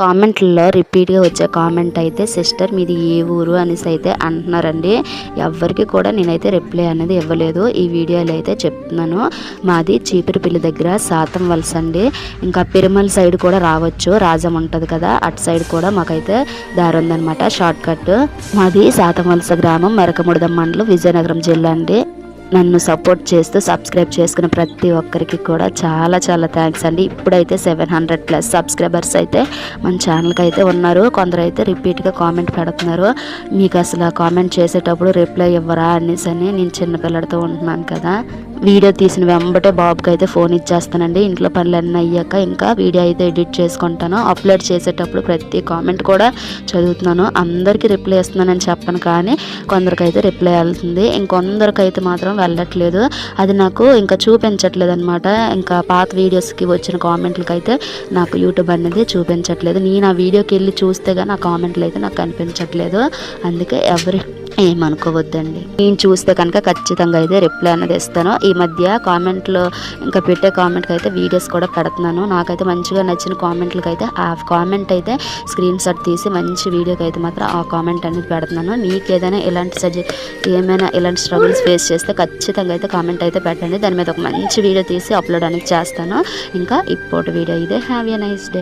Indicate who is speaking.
Speaker 1: కామెంట్లలో రిపీట్గా వచ్చే కామెంట్ అయితే సిస్టర్ మీది ఏ ఊరు? అనేసి అయితే అంటున్నారండి. ఎవరికి కూడా నేనైతే రిప్లై అనేది ఇవ్వలేదు. ఈ వీడియోలో అయితే చెప్తున్నాను. మాది చీపురుపల్లి దగ్గర శాతం వలస అండి. ఇంకా పెరుమల్ సైడ్ కూడా రావచ్చు. రాజం ఉంటుంది కదా అటు సైడ్ కూడా మాకైతే దారి ఉందనమాట షార్ట్ కట్ మాది శాతం వలస గ్రామం మరకముడదం మండలం విజయనగరం జిల్లా అండి. నన్ను సపోర్ట్ చేస్తూ సబ్స్క్రైబ్ చేసుకున్న ప్రతి ఒక్కరికి కూడా చాలా చాలా థ్యాంక్స్ అండి. ఇప్పుడైతే సెవెన్ హండ్రెడ్ ప్లస్ సబ్స్క్రైబర్స్ అయితే మన ఛానల్కి అయితే ఉన్నారు. కొందరు అయితే రిపీట్గా కామెంట్ పెడుతున్నారు. మీకు అసలు ఆ కామెంట్ చేసేటప్పుడు రిప్లై ఇవ్వరా అనేసి అని నేను చిన్నపిల్లడితో ఉంటున్నాను కదా. వీడియో తీసిన వెంబటే బాబుకి అయితే ఫోన్ ఇచ్చేస్తానండి. ఇంట్లో పనులన్నీ అయ్యాక ఇంకా వీడియో అయితే ఎడిట్ చేసుకుంటాను. అప్లోడ్ చేసేటప్పుడు ప్రతి కామెంట్ కూడా చదువుతున్నాను. అందరికీ రిప్లై ఇస్తున్నానని చెప్పను కానీ కొందరికైతే రిప్లై వెళ్తుంది. ఇంకొందరికైతే మాత్రం వెళ్ళట్లేదు. అది నాకు ఇంకా చూపించట్లేదు అనమాట ఇంకా పాత వీడియోస్కి వచ్చిన కామెంట్లకి అయితే నాకు యూట్యూబ్ అనేది చూపించట్లేదు. నేను ఆ వీడియోకి వెళ్ళి చూస్తే కానీ ఆ కామెంట్లు అయితే నాకు కనిపించట్లేదు. అందుకే ఎవరి ఏమనుకోవద్దండి. నేను చూస్తే కనుక ఖచ్చితంగా అయితే రిప్లై అనేది ఇస్తాను. ఈ మధ్య కామెంట్లో ఇంకా పెట్టే కామెంట్కి అయితే వీడియోస్ కూడా పెడుతున్నాను. నాకైతే మంచిగా నచ్చిన కామెంట్లకి అయితే ఆ కామెంట్ అయితే స్క్రీన్ షాట్ తీసి మంచి వీడియోకి అయితే మాత్రం ఆ కామెంట్ అనేది పెడుతున్నాను. మీకు ఏదైనా ఇలాంటి సజె ఏమైనా ఇలాంటి స్ట్రగుల్స్ ఫేస్ చేస్తే ఖచ్చితంగా అయితే కామెంట్ అయితే పెట్టండి. దాని మీద ఒక మంచి వీడియో తీసి అప్లోడ్ అనేది చేస్తాను. ఇంకా ఇప్పటి వీడియో ఇదే. Have a nice day